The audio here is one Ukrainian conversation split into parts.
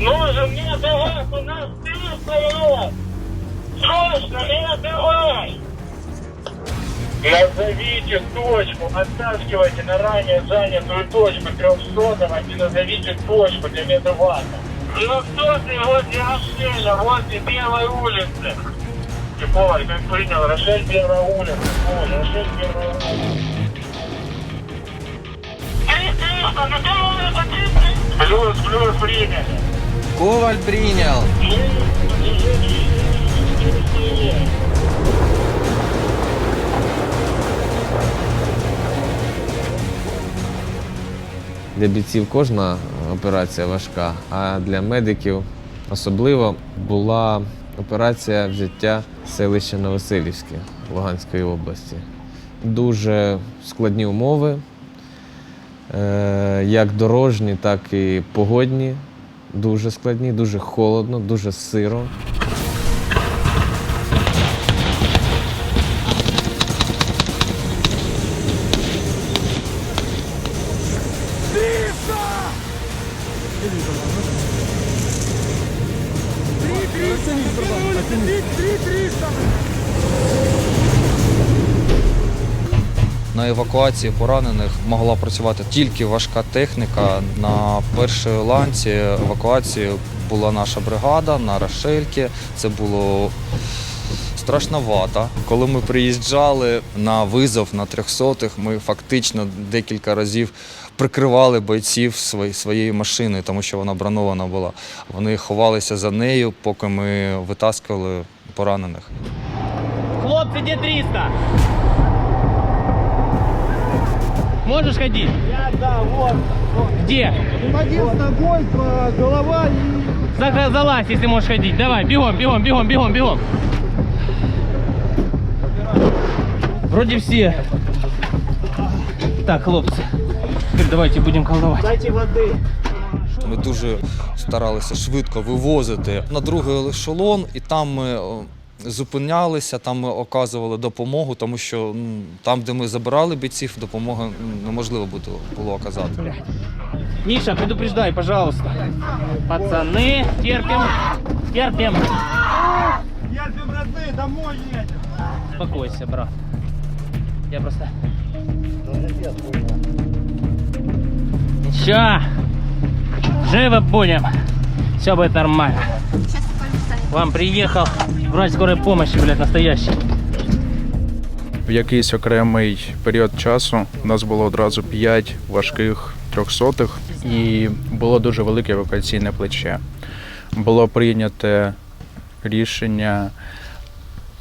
Нужен мне давай, у нас ты стояла. Срочно меня давай. Назовите точку, оттаскивайте на ранее занятую точку 300 и назовите точку для медвата. 300 возле Рошеля, возле Белой улицы. Типовар, как принял, Рошель Первая улица. Ой, Рошель Первая улица. Плюс, плюс, приняли. Коваль прийняв. Для бійців кожна операція важка, а для медиків особливо була операція взяття селища Новоселівське Луганської області. Дуже складні умови, е, як дорожні, так і погодні. Дуже складні, дуже холодно, дуже сиро. Евакуації поранених могла працювати тільки важка техніка. На першій ланці евакуації була наша бригада на Рошельки. Це було страшновато. Коли ми приїжджали на визов на трьохсотих, ми фактично декілька разів прикривали бойців своєю машиною, тому що вона бронована була. Вони ховалися за нею, поки ми витаскували поранених. Хлопцы, где 300? Можешь ходить? Я, да, вот. Где? Один с ногой, по- голова и... За- Залазь, если можешь ходить. Давай, бегом, бегом, бегом, бегом, бегом. Вроде все. Так, хлопцы. Теперь давайте будем колдовать. Дайте воды. Ми дуже старалися швидко вивозити на другий ешелон, і там ми о, зупинялися, там ми оказували допомогу, тому що м, там, де ми забирали бійців, допомоги м, неможливо буде- було оказати. Миша, предупреждай, пожалуйста. Пацаны, терпим, терпим. Терпим, родные, домой едем. Успокойся, брат. Я просто... Ничего. Живо будем. Все будет нормально. Вам приехал врач скорой помощи, блядь, настоящий. В якийсь окремий період часу у нас було одразу 5 важких трьохсотих і було дуже велике евакуаційне плече. Було прийнято рішення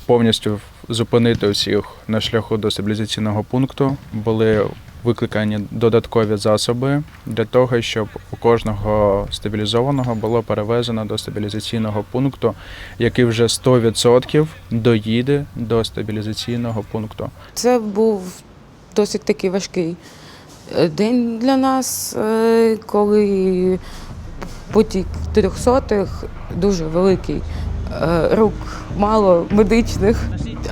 повністю зупинити усіх на шляху до стабілізаційного пункту. Були викликані додаткові засоби для того, щоб у кожного стабілізованого було перевезено до стабілізаційного пункту, який вже 100% доїде до стабілізаційного пункту. Це був досить такий важкий е, день для нас, е, коли потік трьохсотих дуже великий. Е, Рук мало медичних,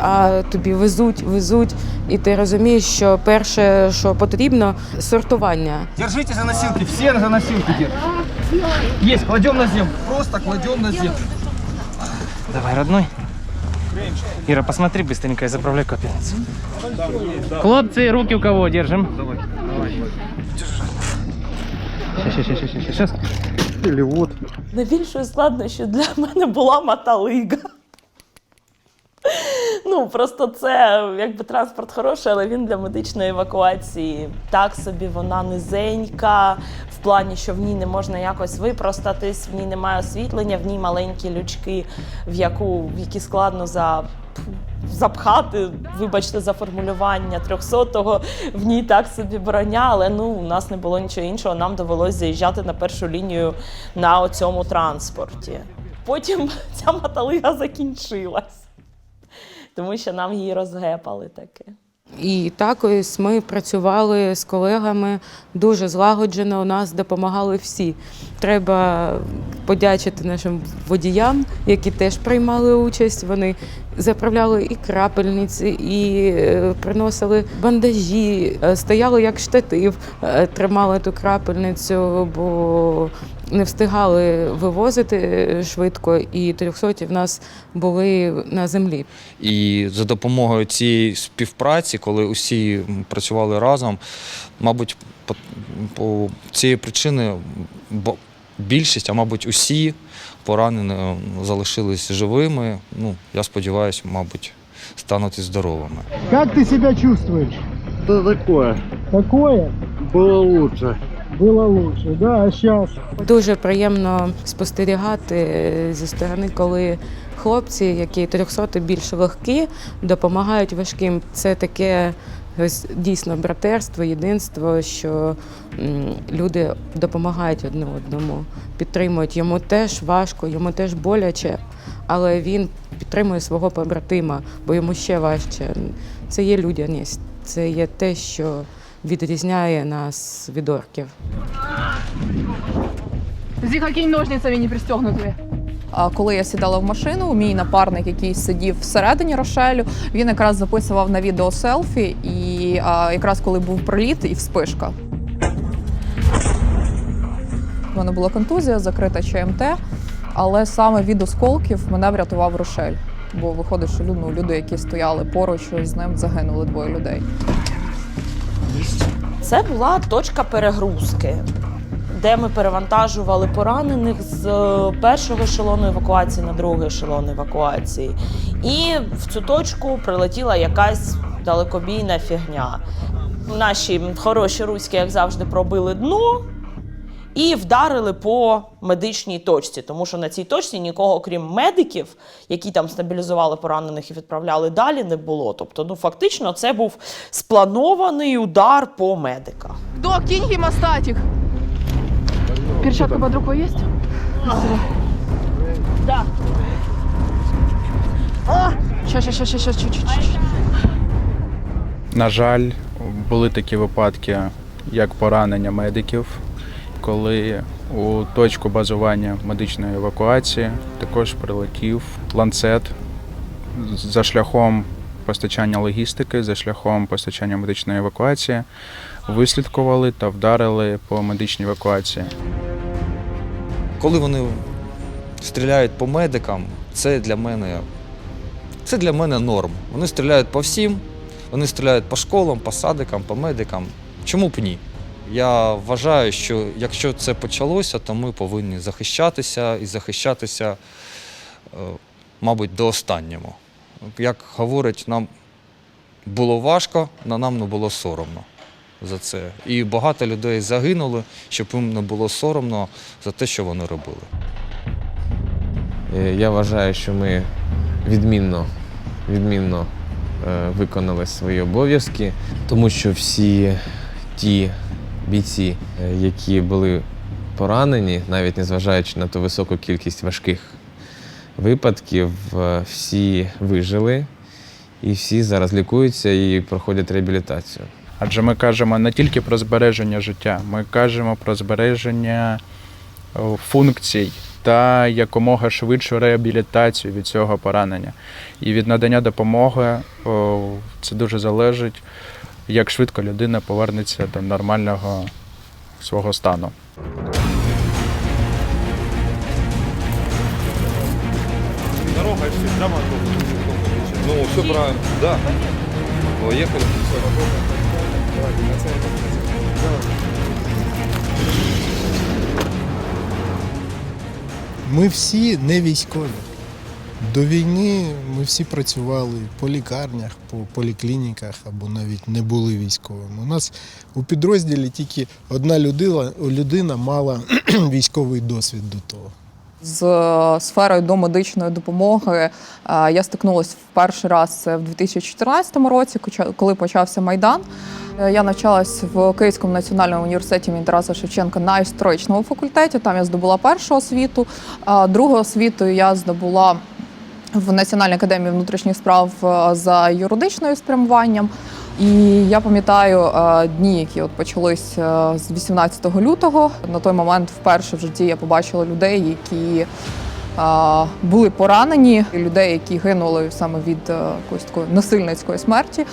а тобі везуть, везуть, і ти розумієш, що перше, що потрібно, сортування. Держите за носилки, все за носилки держим. Есть, кладем на землю. Просто кладем на землю. Давай, родной. Ира, посмотри быстренько и заправляй капельницу. Хлопцы, руки у кого держим? Давай, давай. Сейчас, сейчас, сейчас, сейчас, сейчас. Или вот. Найбільшою складнощі для мене була маталига. Ну, просто це якби транспорт хороший, але він для медичної евакуації так собі, вона низенька, в плані, що в ній не можна якось випростатись, в ній немає освітлення, в ній маленькі лючки, в яку в які складно за. Запхати, вибачте, за формулювання 300-го, в ній так собі броня, але ну у нас не було нічого іншого. Нам довелося заїжджати на першу лінію на оцьому транспорті. Потім ця маталига закінчилась, тому що нам її розгепали таки. І так ось ми працювали з колегами дуже злагоджено. У нас допомагали всі. Треба подячити нашим водіям, які теж приймали участь. Вони заправляли і крапельниці, і е, приносили бандажі, е, стояли як штатив, е, тримали ту крапельницю, бо не встигали вивозити швидко, і 300 в нас були на землі. І за допомогою цієї співпраці, коли усі працювали разом, мабуть, по, по цієї причини бо- більшість, а мабуть, усі поранені залишились живими. Ну, я сподіваюся, мабуть, стануть і здоровими. Как ты себя чувствуешь? Что такое? Такое? Было лучше. Было лучше, да, а сейчас? Дуже приємно спостерігати зі сторони, коли хлопці, які 300 більш легкі, допомагають важким. Це таке дійсно братерство, єдинство, що люди допомагають одне одному, підтримують. Йому теж важко, йому теж боляче, але він підтримує свого побратима, бо йому ще важче. Це є людяність, це є те, що відрізняє нас від орків. Зі какими ножницями не пристегнуті? А коли я сідала в машину, мій напарник, який сидів всередині Рошелю, він якраз записував на відео селфі, і а, якраз коли був приліт і вспишка. У мене була контузія, закрита ЧМТ, але саме від осколків мене врятував Рошель. Бо виходить, що ну, люди, які стояли поруч з ним, загинули двоє людей. Це була точка перегрузки, де ми перевантажували поранених з е, першого ешелону евакуації на другий ешелон евакуації. І в цю точку прилетіла якась далекобійна фігня. Наші хороші руські, як завжди, пробили дно. І вдарили по медичній точці, тому що на цій точці нікого, крім медиків, які там стабілізували поранених і відправляли далі, не було. Тобто, ну фактично, це був спланований удар по медиках. Док, кинь гемостатик. Перчатка под рукой есть? Да. Чуть-чуть. На жаль, були такі випадки, як поранення медиків, коли у точку базування медичної евакуації також прилетів ланцет за шляхом постачання логістики, за шляхом постачання медичної евакуації, вислідкували та вдарили по медичній евакуації. Коли вони стріляють по медикам, це для мене, це для мене норм. Вони стріляють по всім, вони стріляють по школам, по садикам, по медикам. Чому б ні? Я вважаю, що якщо це почалося, то ми повинні захищатися і захищатися, е, мабуть, до останнього. Як говорять, нам було важко, але нам не було соромно за це. І багато людей загинули, щоб їм не було соромно за те, що вони робили. Е, Я вважаю, що ми відмінно, відмінно е, виконали свої обов'язки, тому що всі ті бійці, е, які були поранені, навіть незважаючи на ту високу кількість важких випадків, е, всі вижили і всі зараз лікуються і проходять реабілітацію. Адже ми кажемо не тільки про збереження життя, ми кажемо про збереження функцій та якомога швидшу реабілітацію від цього поранення. І від надання допомоги це дуже залежить, як швидко людина повернеться до нормального свого стану. Ну, все правильно. Да. Поїхали. Ми всі не військові. До війни ми всі працювали по лікарнях, по поліклініках або навіть не були військовими. У нас у підрозділі тільки одна людина, людина мала військовий досвід до того. З е, сферою домедичної допомоги е, я стикнулася в перший раз це в 2014 році, коли почався Майдан. Е, Я навчалась в Київському національному університеті імені Тараса Шевченка на історичному факультеті. Там я здобула першу освіту. Другу освіту я здобула в Національній академії внутрішніх справ е, за юридичною спрямуванням. І я пам'ятаю е, дні, які от почались е, з 18 лютого. На той момент вперше в житті я побачила людей, які були поранені, людей, які гинули саме від якоїсь такої насильницької смерті.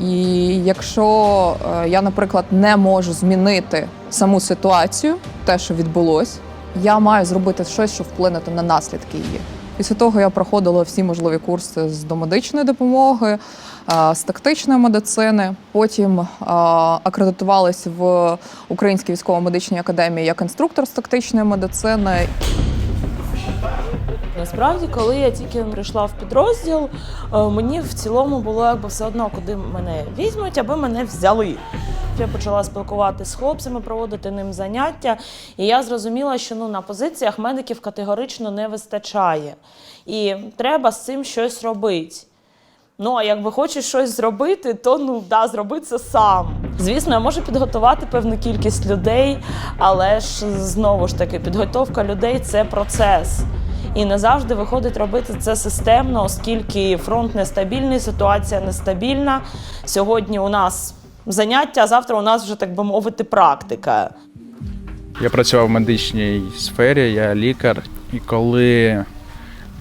І якщо я, наприклад, не можу змінити саму ситуацію, те, що відбулось, я маю зробити щось, що вплинути на наслідки її. Після того я проходила всі можливі курси з домедичної допомоги, з тактичної медицини. Потім а, акредитувалась в Українській військово-медичній академії як інструктор з тактичної медицини. Насправді, коли я тільки прийшла в підрозділ, е, мені в цілому було якби все одно, куди мене візьмуть, аби мене взяли. Я почала спілкуватися з хлопцями, проводити ним заняття, і я зрозуміла, що ну на позиціях медиків категорично не вистачає, і треба з цим щось робити. Ну, а якби хочеш щось зробити, то ну да, зроби це сам. Звісно, я можу підготувати певну кількість людей, але ж знову ж таки, підготовка людей це процес. І не завжди виходить робити це системно, оскільки фронт нестабільний, ситуація нестабільна. Сьогодні у нас заняття, а завтра у нас вже так би мовити практика. Я працював в медичній сфері, я лікар, і коли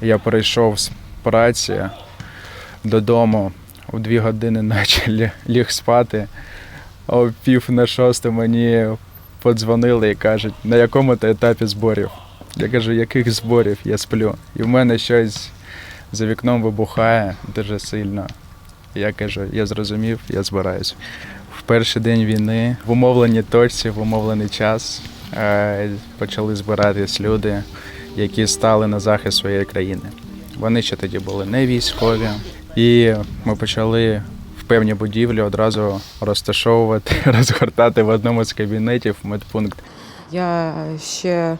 я перейшов з праці додому о дві години ночі ліг спати, а о пів на шосте мені подзвонили і кажуть, на якому ти етапі зборів. Я кажу, яких зборів? Я сплю. І в мене щось за вікном вибухає дуже сильно. Я кажу, я зрозумів, я збираюсь. Перший день війни в умовленій точці, в умовлений час е, почали збиратись люди, які стали на захист своєї країни. Вони ще тоді були не військові, і ми почали в певні будівлі одразу розташовувати, розгортати в одному з кабінетів медпункт. Я ще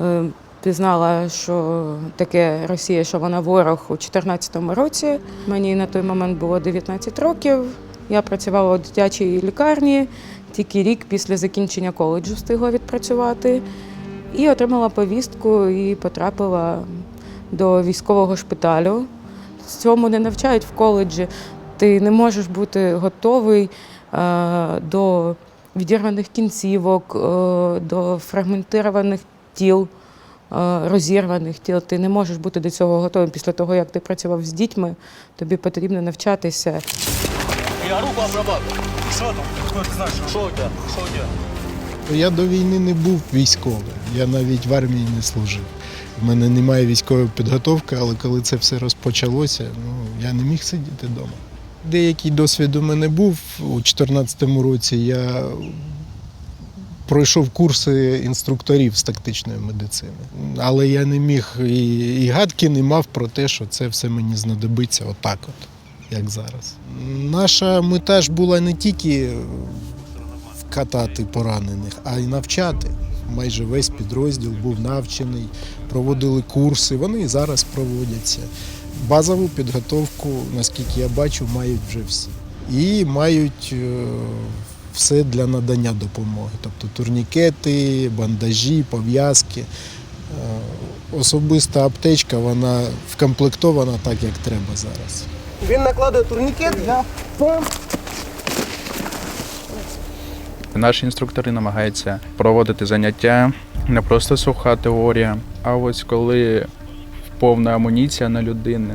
е, пізнала, що таке Росія, що вона ворог у 2014 році. Мені на той момент було 19 років. Я працювала у дитячій лікарні, тільки рік після закінчення коледжу встигла відпрацювати. І отримала повістку і потрапила до військового шпиталю. Цьому не навчають в коледжі. Ти не можеш бути готовий е, до відірваних кінцівок, е, до фрагментованих тіл, е, розірваних тіл. Ти не можеш бути до цього готовим після того, як ти працював з дітьми. Тобі потрібно навчатися. Я руку обрабатываю. Что там? Кто ты знаешь? Что у тебя? Я до війни не був військовим, я навіть в армії не служив. У мене немає військової підготовки, але коли це все розпочалося, ну я не міг сидіти вдома. Деякий досвід у мене був у 2014 році. Я пройшов курси інструкторів з тактичної медицини, але я не міг і, і гадки не мав про те, що це все мені знадобиться отак, от, як зараз. Наша мета ж була не тільки катати поранених, а й навчати. Майже весь підрозділ був навчений, проводили курси, вони і зараз проводяться. Базову підготовку, наскільки я бачу, мають вже всі. І мають е, все для надання допомоги, тобто турнікети, бандажі, пов'язки. Е, Особиста аптечка, вона вкомплектована так, як треба зараз. Він накладує турнікет, я пам. Наші інструктори намагаються проводити заняття не просто суха теорія, а ось коли повна амуніція на людину,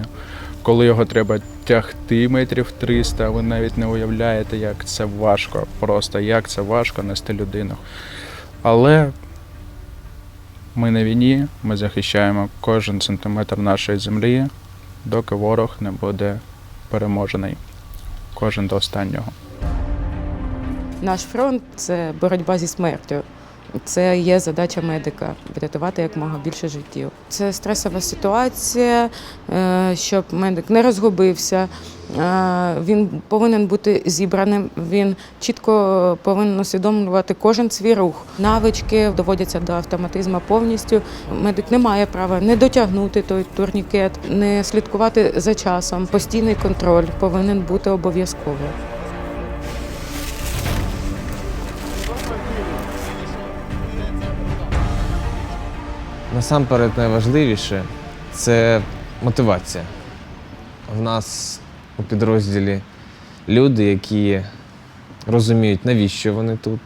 коли його треба тягти метрів 300, ви навіть не уявляєте, як це важко, просто як це важко нести людину. Але ми на війні, ми захищаємо кожен сантиметр нашої землі, доки ворог не буде переможений. Кожен до останнього. Наш фронт це боротьба зі смертю. Це є задача медика врятувати якомога більше життів. Це стресова ситуація, е, щоб медик не розгубився. Е, Він повинен бути зібраним. Він чітко повинен усвідомлювати кожен свій рух. Навички доводяться до автоматизму повністю. Медик не має права не дотягнути той турнікет, не слідкувати за часом. Постійний контроль повинен бути обов'язково. Насамперед найважливіше це мотивація. В нас у підрозділі люди, які розуміють, навіщо вони тут,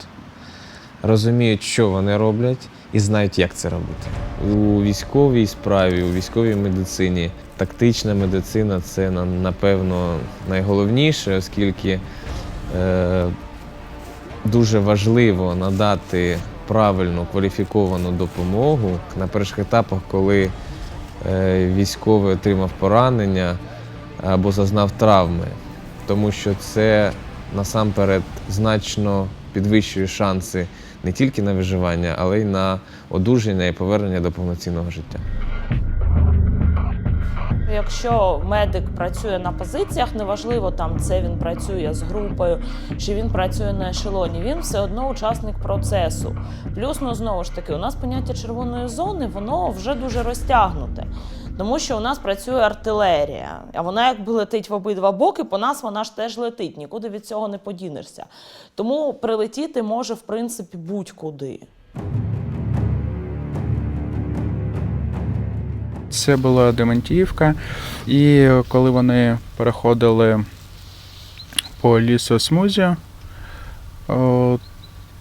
розуміють, що вони роблять, і знають, як це робити. У військовій справі, у військовій медицині тактична медицина це на- напевно найголовніше, оскільки е, дуже важливо надати правильну кваліфіковану допомогу на перших етапах, коли е, військовий отримав поранення або зазнав травми, тому що це насамперед значно підвищує шанси не тільки на виживання, але й на одужання і повернення до повноцінного життя. Якщо медик працює на позиціях, неважливо там це він працює з групою чи він працює на ешелоні, він все одно учасник процесу. Плюс, ну знову ж таки, у нас поняття червоної зони воно вже дуже розтягнуте. Тому що у нас працює артилерія, а вона якби летить в обидва боки, по нас вона ж теж летить, нікуди від цього не подінешся. Тому прилетіти може, в принципі, будь-куди. Це була Дементіївка, і коли вони переходили по лісосмузі, о,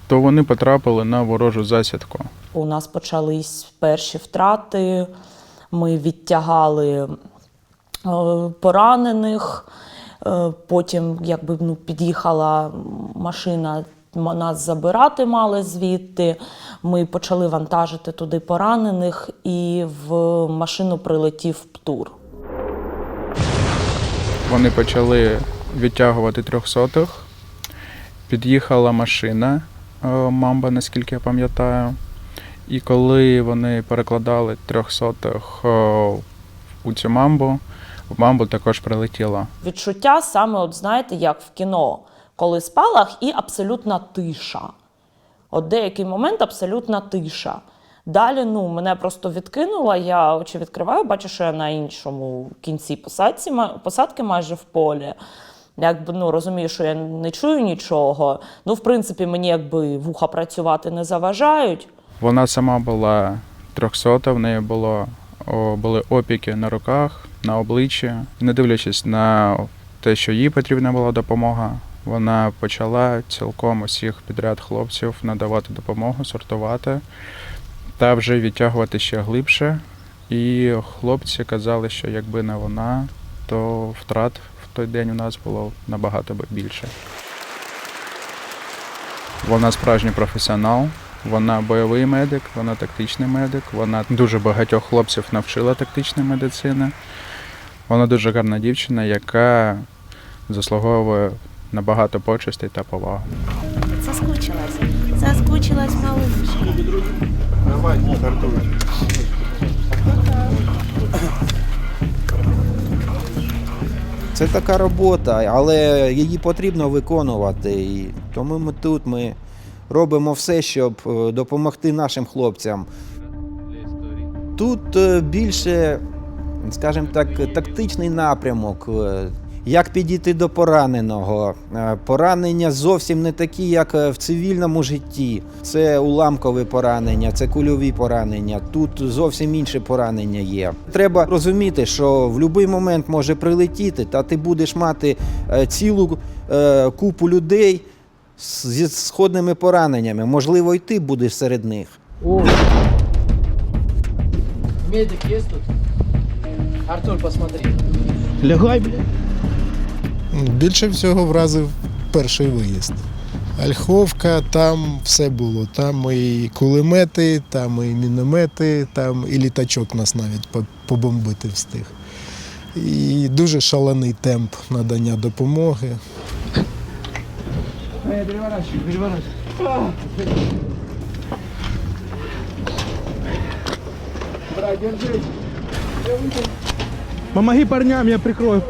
то вони потрапили на ворожу засідку. У нас почались перші втрати. Ми відтягали е, поранених. Е, Потім, якби ну, під'їхала машина, нас забирати мали звідти. Ми почали вантажити туди поранених, і в машину прилетів птур. Вони почали відтягувати трьохсотих. Під'їхала машина е, Мамба, наскільки я пам'ятаю. І коли вони перекладали трьохсотих е, у цю мамбу, в мамбу також прилетіло. Відчуття саме, от знаєте, як в кіно, коли спалах і абсолютна тиша. От деякий момент абсолютна тиша. Далі ну, мене просто відкинуло, я очі відкриваю, бачу, що я на іншому кінці посадці, посадки майже в полі. Якби ну, розумію, що я не чую нічого. Ну, в принципі, мені якби вуха працювати не заважають. Вона сама була трьохсота, в неї було, о, були опіки на руках, на обличчі. Не дивлячись на те, що їй потрібна була допомога, вона почала цілком усіх підряд хлопців надавати допомогу, сортувати та вже відтягувати ще глибше. І хлопці казали, що якби не вона, то втрат в той день у нас було набагато більше. Вона справжній професіонал, вона бойовий медик, вона тактичний медик, вона дуже багатьох хлопців навчила тактичної медицини. Вона дуже гарна дівчина, яка заслуговує на багато почестей та поваги. Соскучилась. Соскучилась малышка. Давай, стартуй. Це така робота, але її потрібно виконувати. І тому ми тут ми робимо все, щоб е, допомогти нашим хлопцям. Тут е, більше, скажімо так, тактичний напрямок. Як підійти до пораненого? Е, Поранення зовсім не такі, як е, в цивільному житті. Це уламкові поранення, це кульові поранення. Тут зовсім інші поранення є. Треба розуміти, що в будь-який момент може прилетіти, та ти будеш мати е, цілу купу людей зі сходними пораненнями. Можливо, і ти будеш серед них. О. Медик есть тут? Артур, посмотри. Лягай, блядь. Більше всього вразив перший виїзд. Ольховка, там все було. Там і кулемети, там і міномети, там і літачок нас навіть побомбити встиг. І дуже шалений темп надання допомоги. Помоги парням, я прикрою.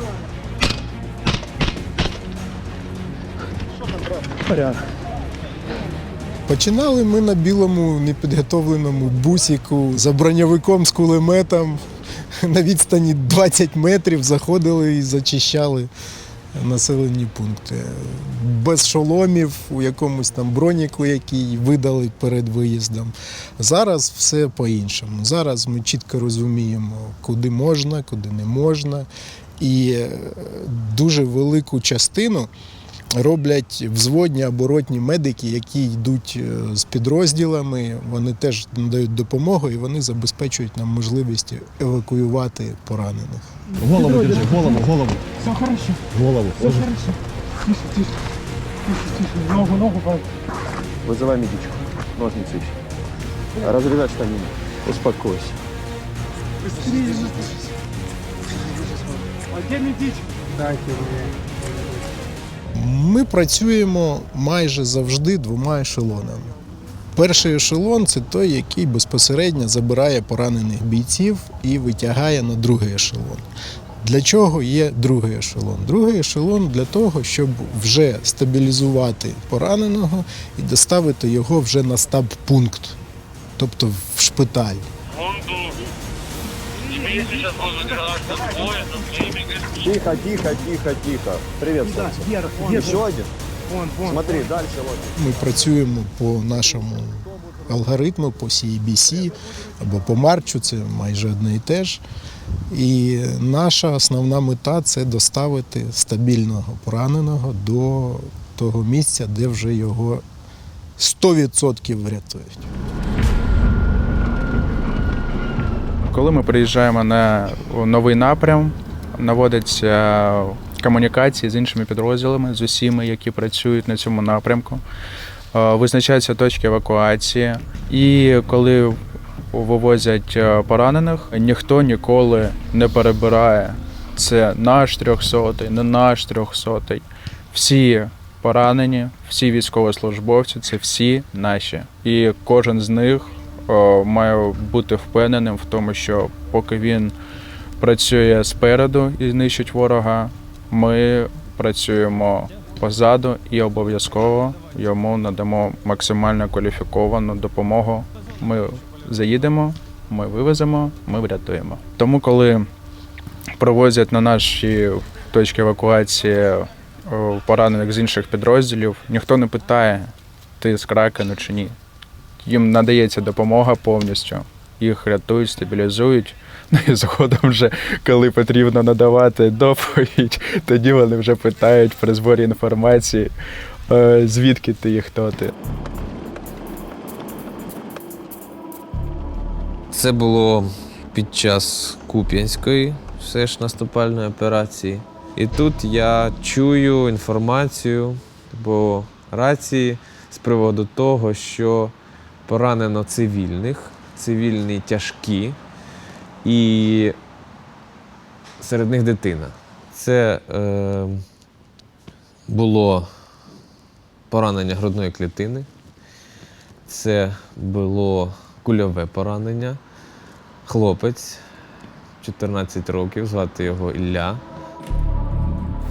Порядок. Починали ми на білому непідготовленому бусіку за броньовиком з кулеметом. На відстані 20 метрів заходили і зачищали населені пункти. Без шоломів, у якомусь там броніку, який видали перед виїздом. Зараз все по-іншому. Зараз ми чітко розуміємо, куди можна, куди не можна. І е, дуже велику частину роблять взводні або ротні медики, які йдуть е, з підрозділами. Вони теж надають допомогу і вони забезпечують нам можливість евакуювати поранених. Голову держи, голову, голову. Все хорошо. Голову. Все хорошо. Тише, тише. Тише, тише. Ногу, ногу. по- Вызывай медичку. ножницы. Разрезать штанину. Успокойся. Ми працюємо майже завжди двома ешелонами. Перший ешелон це той, який безпосередньо забирає поранених бійців і витягає на другий ешелон. Для чого є другий ешелон? Другий ешелон для того, щоб вже стабілізувати пораненого і доставити його вже на стаб-пункт, тобто в шпиталь. Тихо, тихо, тихо, тихо. Привет, солнце. Еще один. Смотри, дальше вот. Ми працюємо по нашому алгоритму, по CBC або по марчу, це майже одне і те ж. І наша основна мета це доставити стабільного пораненого до того місця, де вже його 100% врятують. Коли ми приїжджаємо на новий напрям, наводяться комунікації з іншими підрозділами, з усіма, які працюють на цьому напрямку. Е, Визначаються точки евакуації. І коли вивозять е, поранених, ніхто ніколи не перебирає. Це наш трьохсотий, не наш трьохсотий. Всі поранені, всі військовослужбовці це всі наші. І кожен з них має бути впевненим в тому, що поки він працює спереду і знищить ворога, ми працюємо позаду і обов'язково йому надамо максимально кваліфіковану допомогу. Ми заїдемо, ми вивеземо, ми врятуємо. Тому, коли провозять на наші точки евакуації о, поранених з інших підрозділів, ніхто не питає, ти з Кракену чи ні їм надається допомога повністю. Їх рятують, стабілізують. Ну і згодом вже, коли потрібно надавати доповідь, тоді вони вже питають при зборі інформації, е, звідки ти і хто ти. Це було під час Куп'янської все ж наступальної операції. І тут я чую інформацію по рації з приводу того, що поранено цивільних, цивільні тяжкі, і серед них дитина. Це е, було поранення грудної клітини, це було кульове поранення. Хлопець 14 років, звати його Ілля.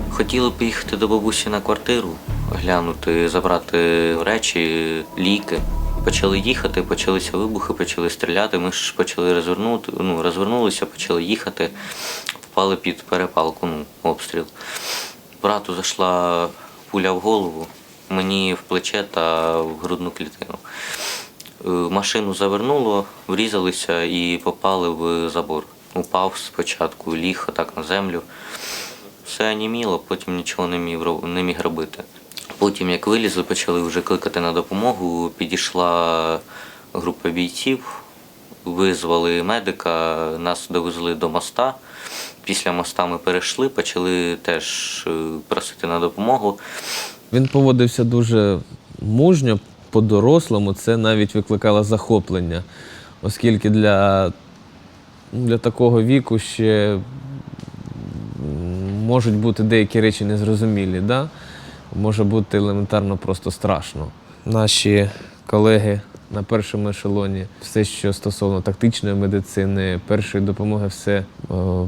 Хотіли поїхати до бабусі на квартиру, глянути, забрати речі, ліки. Почали їхати, почалися вибухи, почали стріляти. Ми ж почали розвернути, ну, розвернулися, почали їхати, попали під перепалку, ну, обстріл. Брату зайшла пуля в голову, мені в плече та в грудну клітину. Е, Машину завернуло, врізалися і попали в забор. Упав спочатку, ліг отак на землю. Все оніміло, потім нічого не міг робити. Потім, як вилізли, почали вже кликати на допомогу. Підійшла група бійців, визвали медика, нас довезли до моста. Після моста ми перейшли, почали теж е, просити на допомогу. Він поводився дуже мужньо, по-дорослому, це навіть викликало захоплення, оскільки для, для такого віку ще можуть бути деякі речі незрозумілі. Да? Може бути елементарно просто страшно. Наші колеги на першому ешелоні, все, що стосовно тактичної медицини, першої допомоги, все е,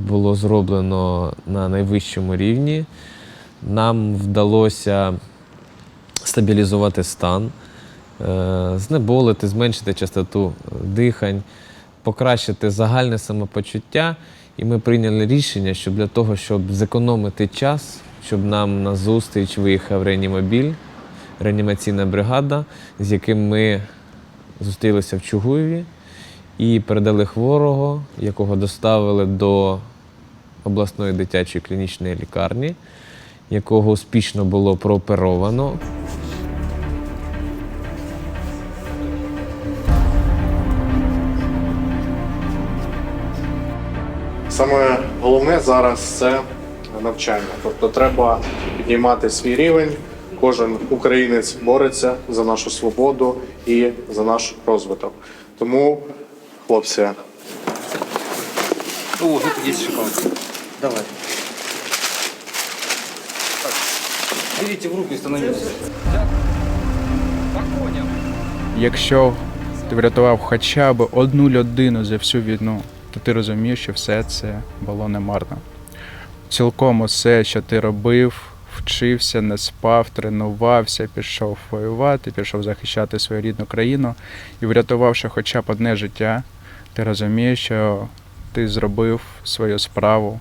було зроблено на найвищому рівні. Нам вдалося стабілізувати стан, е, знеболити, зменшити частоту дихань, покращити загальне самопочуття. І ми прийняли рішення, щоб для того, щоб зекономити час, щоб нам на зустріч виїхав реанімобіль, реанімаційна бригада, з яким ми зустрілися в Чугуєві і передали хворого, якого доставили до обласної дитячої клінічної лікарні, якого успішно було прооперовано. Саме головне зараз це навчання. Тобто треба піднімати свій рівень, кожен українець бореться за нашу свободу і за наш розвиток. Тому, хлопці, О, тут есть шоколад. Давай. Так, берите в руки и становитесь. Якщо ти врятував хоча б одну людину за всю війну, то ти розумієш, що все це було немарно. Цілком усе, що ти робив, вчився, не спав, тренувався, пішов воювати, пішов захищати свою рідну країну і врятувавши хоча б одне життя, ти розумієш, що ти зробив свою справу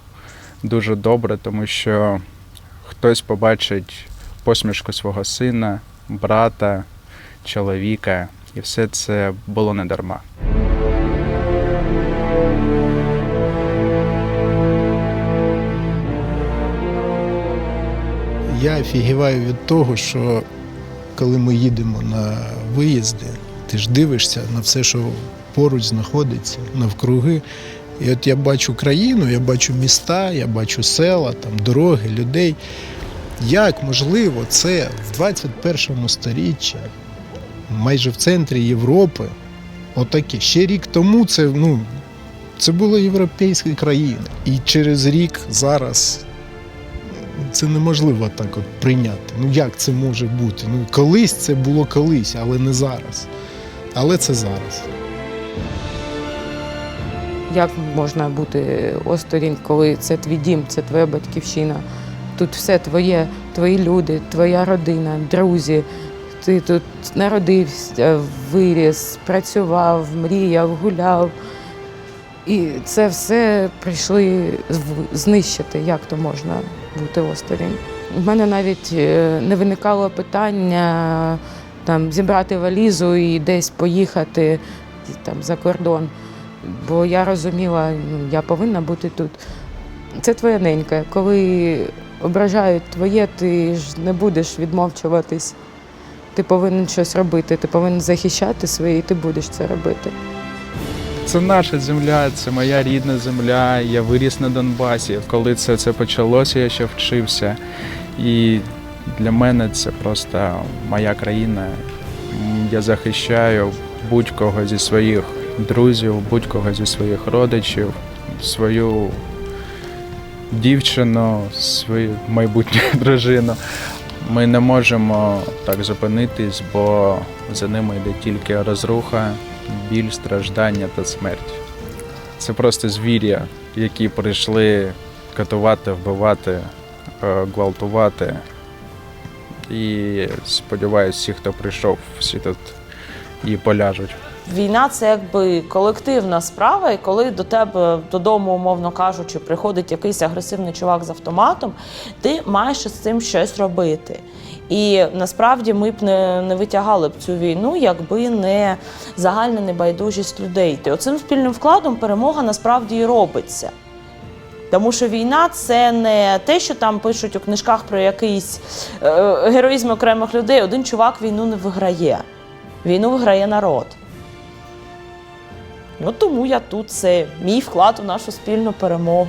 дуже добре, тому що хтось побачить посмішку свого сина, брата, чоловіка, і все це було не дарма. Я офігіваю від того, що коли ми їдемо на виїзди, ти ж дивишся на все, що поруч знаходиться, навкруги. І от я бачу країну, я бачу міста, я бачу села, там, дороги, людей. Як можливо це в 21 сторіччі, майже в центрі Європи, отаке. Ще рік тому це, ну, це були європейські країни. І через рік зараз це неможливо так от прийняти. Ну як це може бути? Ну колись це було колись, але не зараз. Але це зараз. Як можна бути осторонь, коли це твій дім, це твоя батьківщина? Тут все твоє, твої люди, твоя родина, друзі. Ти тут народився, виріс, працював, мріяв, гуляв. І це все прийшли знищити. Як то можна бути осторонь? У мене навіть е, не виникало питання там, зібрати валізу і десь поїхати там, за кордон. Бо я розуміла, ну, я повинна бути тут. Це твоя ненька. Коли ображають твоє, ти ж не будеш відмовчуватись. Ти повинен щось робити, ти повинен захищати своє, і ти будеш це робити. Це наша земля, це моя рідна земля. Я виріс на Донбасі. Коли це, це почалося, я ще вчився. І для мене це просто моя країна. Я захищаю будь-кого зі своїх друзів, будь-кого зі своїх родичів, свою дівчину, свою майбутню дружину. Ми не можемо так зупинитись, бо за ними йде тільки розруха, біль, страждання та смерть. Це просто звір'я, які прийшли катувати, вбивати, е, гвалтувати. І сподіваюся, всі, хто прийшов, всі тут і поляжуть. Війна це якби колективна справа, і коли до тебе додому, умовно кажучи, приходить якийсь агресивний чувак з автоматом, ти маєш з цим щось робити. І насправді ми б не, не витягали б цю війну, якби не загальна небайдужість людей. І оцим спільним вкладом перемога насправді і робиться. Тому що війна це не те, що там пишуть у книжках про якийсь е, героїзм окремих людей. Один чувак війну не виграє. Війну виграє народ. Ну тому я тут це мій вклад у нашу спільну перемогу.